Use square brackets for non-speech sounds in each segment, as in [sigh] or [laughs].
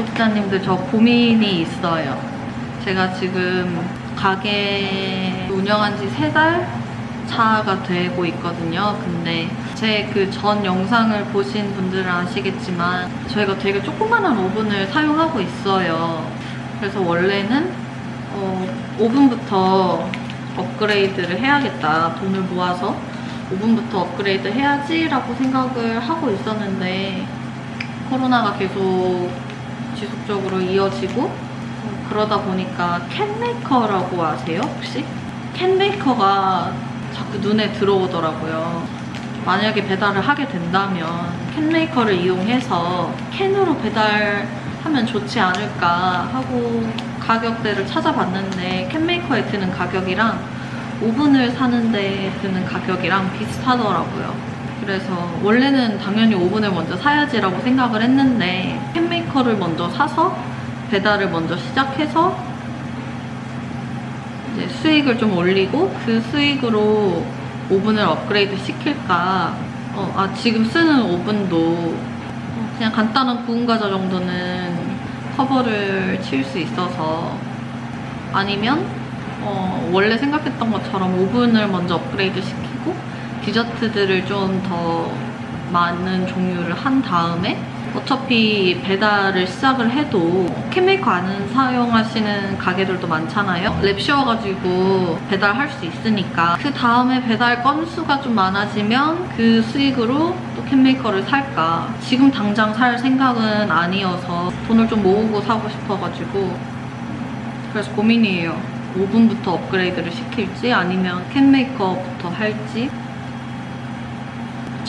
구독자님들 저 고민이 있어요. 제가 지금 가게 운영한 지 세 달 차가 되고 있거든요. 근데 제 그 전 영상을 보신 분들은 아시겠지만 저희가 되게 조그만한 오븐을 사용하고 있어요. 그래서 원래는 어, 오븐부터 업그레이드를 해야겠다. 돈을 모아서 오븐부터 업그레이드 해야지라고 생각을 하고 있었는데 코로나가 계속 지속적으로 이어지고 어, 그러다 보니까 캔메이커라고 아세요 혹시? 캔메이커가 자꾸 눈에 들어오더라고요. 만약에 배달을 하게 된다면 캔메이커를 이용해서 캔으로 배달하면 좋지 않을까 하고 가격대를 찾아봤는데 캔메이커에 드는 가격이랑 오븐을 사는데 드는 가격이랑 비슷하더라고요. 그래서 원래는 당연히 오븐을 먼저 사야지라고 생각을 했는데 캔메이커를 먼저 사서 배달을 먼저 시작해서 이제 수익을 좀 올리고 그 수익으로 오븐을 업그레이드 시킬까. 어, 아 지금 쓰는 오븐도 어, 그냥 간단한 구운 과자 정도는 커버를 칠 수 있어서 아니면 어, 원래 생각했던 것처럼 오븐을 먼저 업그레이드 시키고 디저트들을 좀 더 많은 종류를 한 다음에 어차피 배달을 시작을 해도 캔메이커 안 사용하시는 가게들도 많잖아요. 랩 씌워가지고 배달할 수 있으니까 그 다음에 배달 건수가 좀 많아지면 그 수익으로 또 캔메이커를 살까 지금 당장 살 생각은 아니어서 돈을 좀 모으고 사고 싶어가지고 그래서 고민이에요. 오븐부터 업그레이드를 시킬지 아니면 캔메이커부터 할지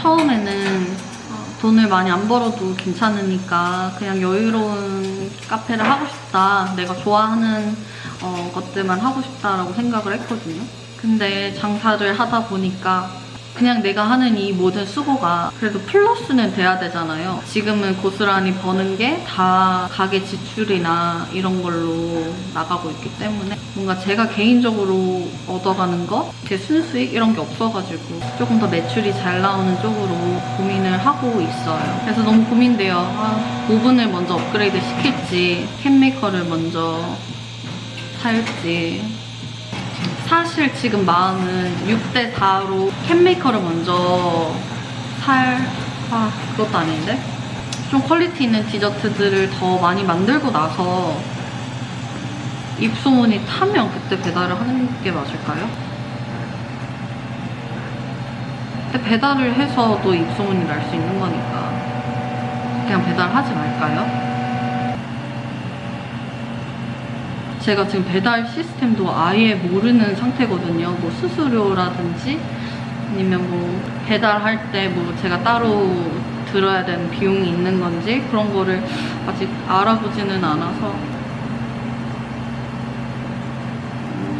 처음에는 어, 돈을 많이 안 벌어도 괜찮으니까 그냥 여유로운 카페를 하고 싶다. 내가 좋아하는 어, 것들만 하고 싶다라고 생각을 했거든요. 근데 장사를 하다 보니까 그냥 내가 하는 이 모든 수고가 그래도 플러스는 돼야 되잖아요. 지금은 고스란히 버는 게 다 가게 지출이나 이런 걸로 나가고 있기 때문에 뭔가 제가 개인적으로 얻어가는 거, 제 순수익 이런 게 없어가지고 조금 더 매출이 잘 나오는 쪽으로 고민을 하고 있어요. 그래서 너무 고민돼요. 아, 오븐을 먼저 업그레이드 시킬지, 캔메이커를 먼저 살지. 사실 지금 마음은 6대 4로 캔메이커를 먼저 살, 아, 그것도 아닌데? 좀 퀄리티 있는 디저트들을 더 많이 만들고 나서 입소문이 타면 그때 배달을 하는 게 맞을까요? 근데 배달을 해서도 입소문이 날 수 있는 거니까 그냥 배달하지 말까요? 제가 지금 배달 시스템도 아예 모르는 상태거든요. 뭐 수수료라든지 아니면 뭐 배달할 때 뭐 제가 따로 들어야 되는 비용이 있는 건지 그런 거를 아직 알아보지는 않아서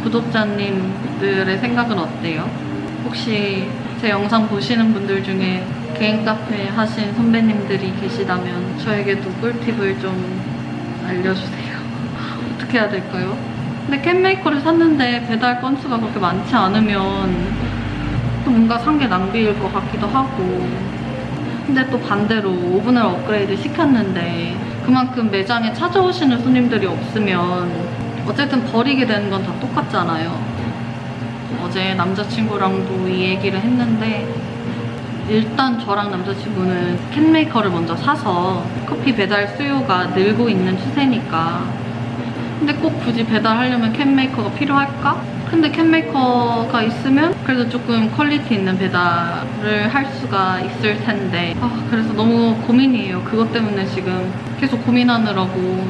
구독자님들의 생각은 어때요? 혹시 제 영상 보시는 분들 중에 개인 카페 하신 선배님들이 계시다면 저에게도 꿀팁을 좀 알려주세요. 어떻게 해야 될까요? 근데 캔메이커를 샀는데 배달 건수가 그렇게 많지 않으면 또 뭔가 산 게 낭비일 것 같기도 하고 근데 또 반대로 오븐을 업그레이드 시켰는데 그만큼 매장에 찾아오시는 손님들이 없으면 어쨌든 버리게 되는 건 다 똑같잖아요. 어제 남자친구랑도 이 얘기를 했는데 일단 저랑 남자친구는 캔메이커를 먼저 사서 커피 배달 수요가 늘고 있는 추세니까 근데 꼭 굳이 배달하려면 캔메이커가 필요할까? 근데 캔메이커가 있으면 그래도 조금 퀄리티 있는 배달을 할 수가 있을 텐데 아, 그래서 너무 고민이에요. 그것 때문에 지금 계속 고민하느라고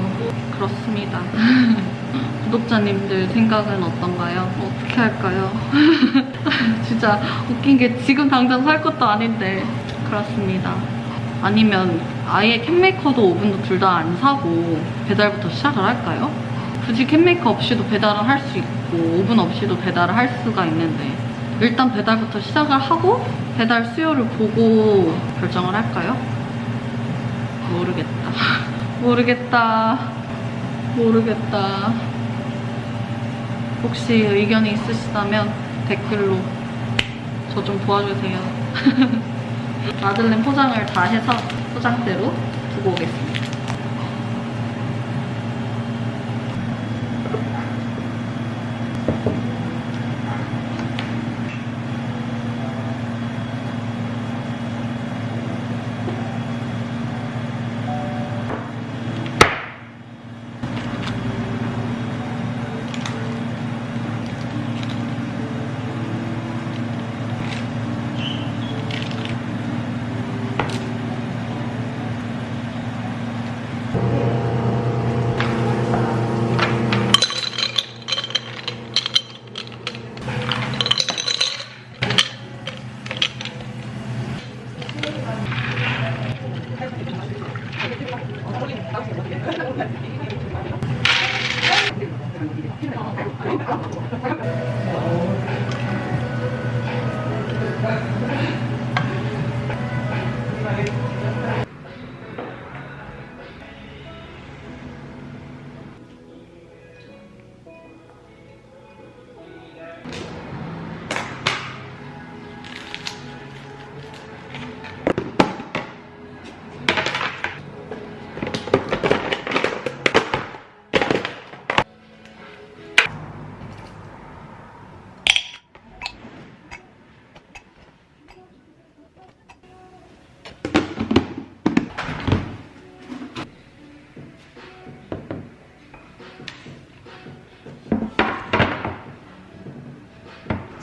그렇습니다. [laughs] 구독자님들 생각은 어떤가요? 어떻게 할까요? [laughs] 진짜 웃긴 게 지금 당장 살 것도 아닌데 그렇습니다. 아니면 아예 캔메이커도 오븐도 둘 다 안 사고 배달부터 시작을 할까요? 굳이 캔메이커 없이도 배달을 할 수 있고 오븐 없이도 배달을 할 수가 있는데 일단 배달부터 시작을 하고 배달 수요를 보고 결정을 할까요? 모르겠다. [laughs] 모르겠다. 모르겠다. 혹시 의견이 있으시다면 댓글로 저 좀 도와주세요. [laughs] 마들렌 포장을 다 해서 포장대로 두고 오겠습니다.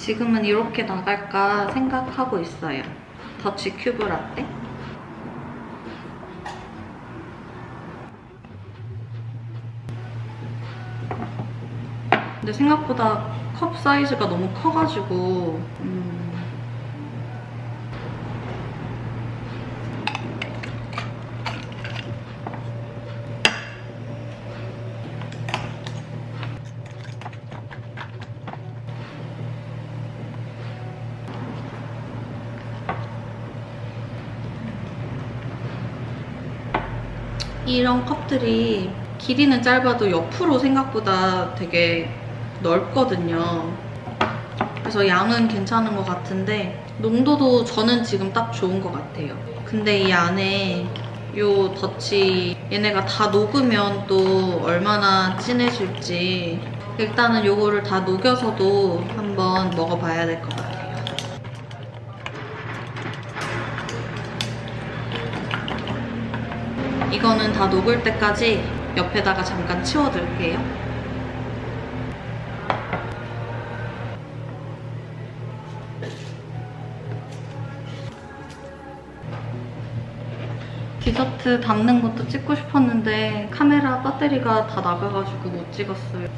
지금은 이렇게 나갈까 생각하고 있어요. 더치 큐브 라떼. 근데 생각보다 컵 사이즈가 너무 커가지고 음, 이런 컵들이 길이는 짧아도 옆으로 생각보다 되게 넓거든요. 그래서 양은 괜찮은 것 같은데 농도도 저는 지금 딱 좋은 것 같아요. 근데 이 안에 요 덧이 얘네가 다 녹으면 또 얼마나 진해질지 일단은 요거를 다 녹여서도 한번 먹어봐야 될 것 같아요. 이거는 다 녹을 때까지 옆에다가 잠깐 치워둘게요. 디저트 담는 것도 찍고 싶었는데 카메라 배터리가 다 나가가지고 못 찍었어요.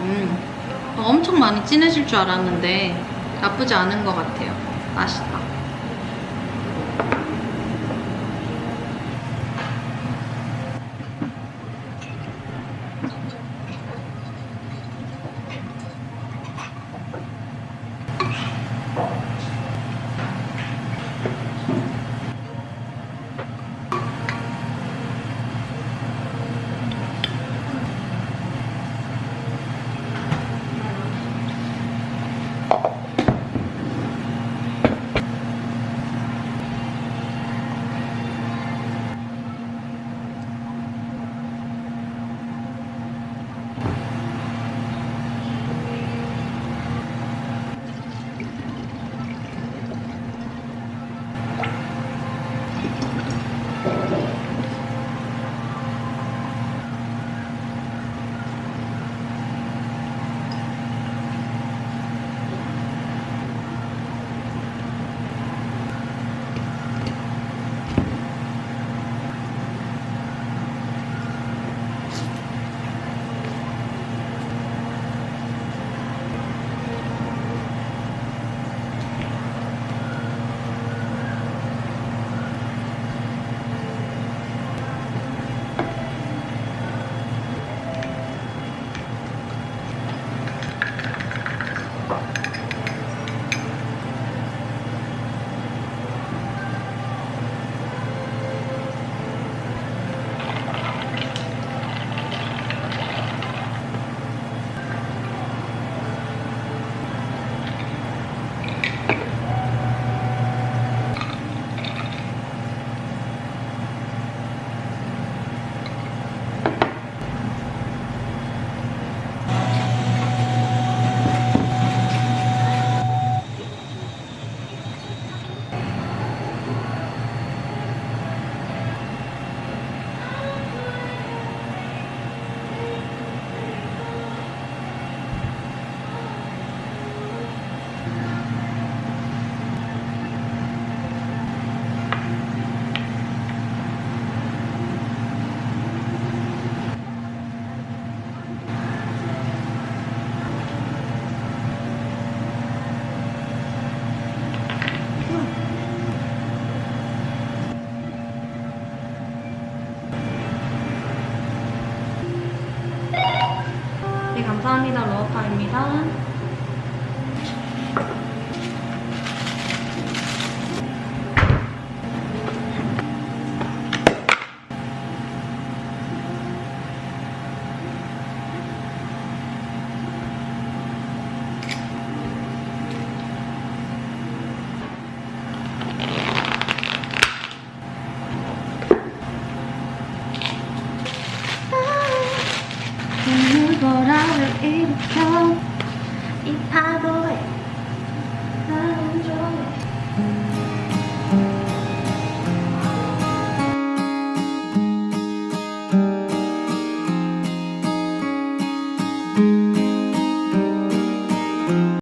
음, 어, 엄청 많이 진해질 줄 알았는데 나쁘지 않은 것 같아요. 맛있다. 감사합니다. 로아파입니다. 눈 一个坑一帕多。位